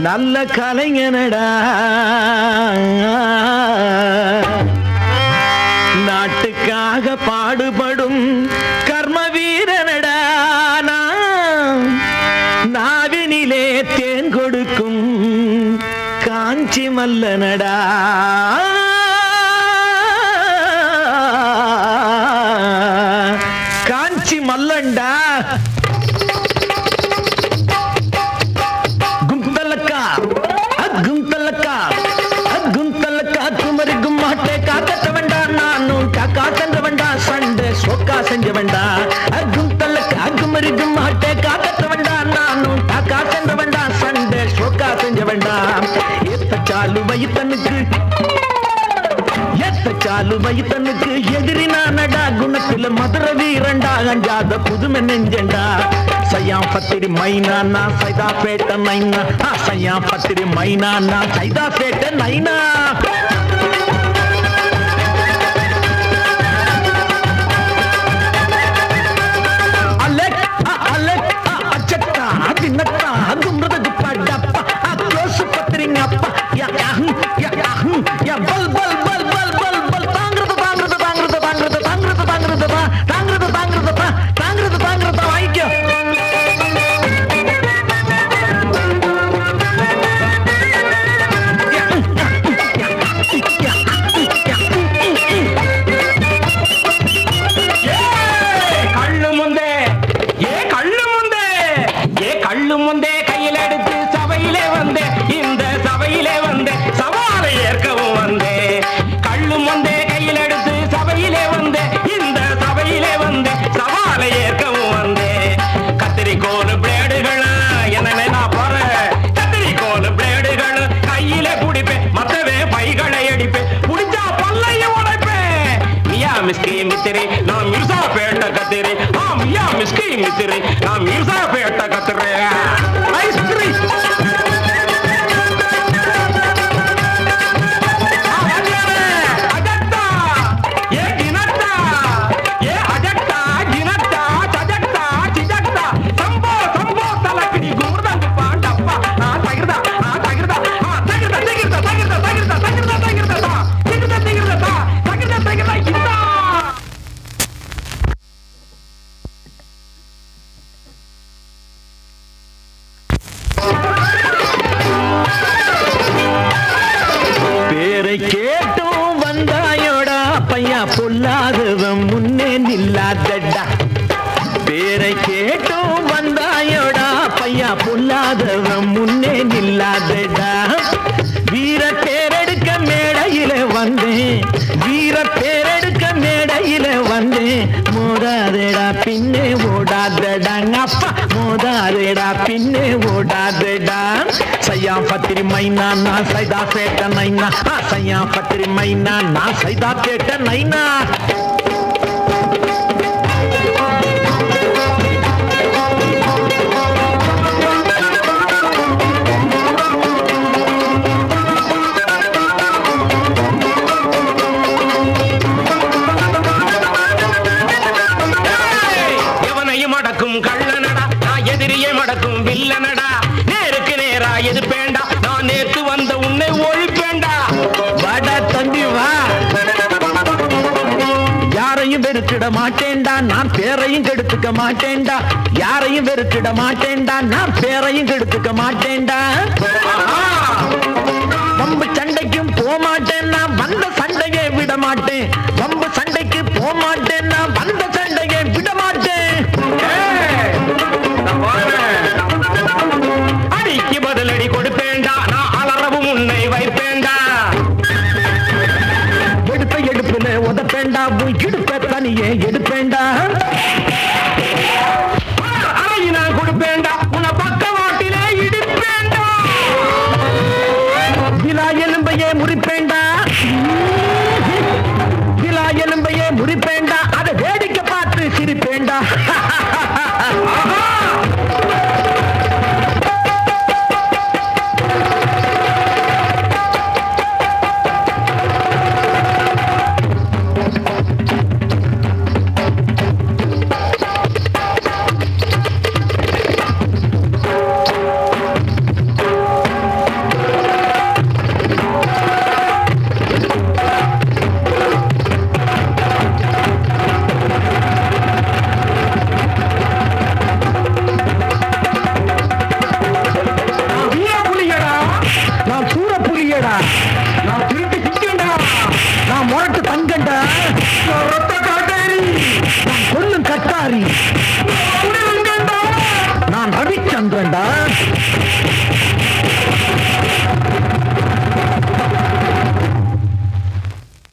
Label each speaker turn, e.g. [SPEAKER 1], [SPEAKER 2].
[SPEAKER 1] நல்ல கலைஞனடா. நாட்டுக்காக பாடுபடும் கர்ம வீரனடா நாவினிலே தேன் கொடுக்கும் காஞ்சி மல்லனடா. வேண்டாம். எத்த சாலு வைத்தனுக்கு எத்த சாலு வைத்தனுக்கு எதிரி நானடா குணத்துல மதுர வீரண்டா அஞ்சாத புதுமை நெஞ்சண்டா. சையா பத்திரி மைனானா சைதா பேட்ட நைனா சையா பத்திரி மைனானா சைதா பேட்ட நைனா பல் பல் பல் பல் பல் பல். தாங்கிறது தாங்கிறது தாங்கிறது தாங்கிறது தாங்கிறது தாங்கிறது பா. தாங்கிறது தாங்கிறது பா. தாங்கிறது தாங்கிறது வாங்கிக்கோ.
[SPEAKER 2] கள்ளு முந்தே. ஏ கள்ளு முந்தே. ஏ கள்ளு முந்தே.
[SPEAKER 1] ಹೆಸರೇ ನಾ ಮೀರ್ಸ இல்லாதவன் முன்னே நில்லாதடா. வீர பேரெடுக்க மேடையில வந்தேன். வீர பேரெடுக்க மேடையில வந்தேன். மோதாதேடா பின்னே ஓடாதடா. அப்பா மோதாதேடா பின்னே ஓடாதடா. சையா பத்திரி மைனா நான் சைதா பேட்ட நைனா சையா பத்திரி மைனா நான் சைதா பேட்ட நைனா
[SPEAKER 2] எதிர்ப்பேண்டா. நான் நேற்று வந்த உன்னை ஒழிப்பேண்டா.
[SPEAKER 1] வட தம்பி வா. யாரையும் வெறுத்திட மாட்டேன்டா. நான் பேரையும் கெடுத்துக்க மாட்டேன்டா. யாரையும் வெறுத்திட மாட்டேன்டா. நான் பேரையும் கெடுத்துக்க மாட்டேன்டா. வம்பு சண்டைக்கும் போக மாட்டேன் நான் வந்த சண்டையே விட மாட்டேன். உதப்பேண்டா போய் இடுப்ப தனியே எடுப்பேண்டா.
[SPEAKER 2] அரை நான் கொடுப்பேண்டா உன்னை பக்கவாட்டிலே இடிப்பேண்டா.
[SPEAKER 1] விழா எலும்பையே முறிப்பேண்டா. விழா எலும்பையே முறிப்பேண்டா. அதை வேடிக்கை பார்த்து சிரிப்பேண்டா.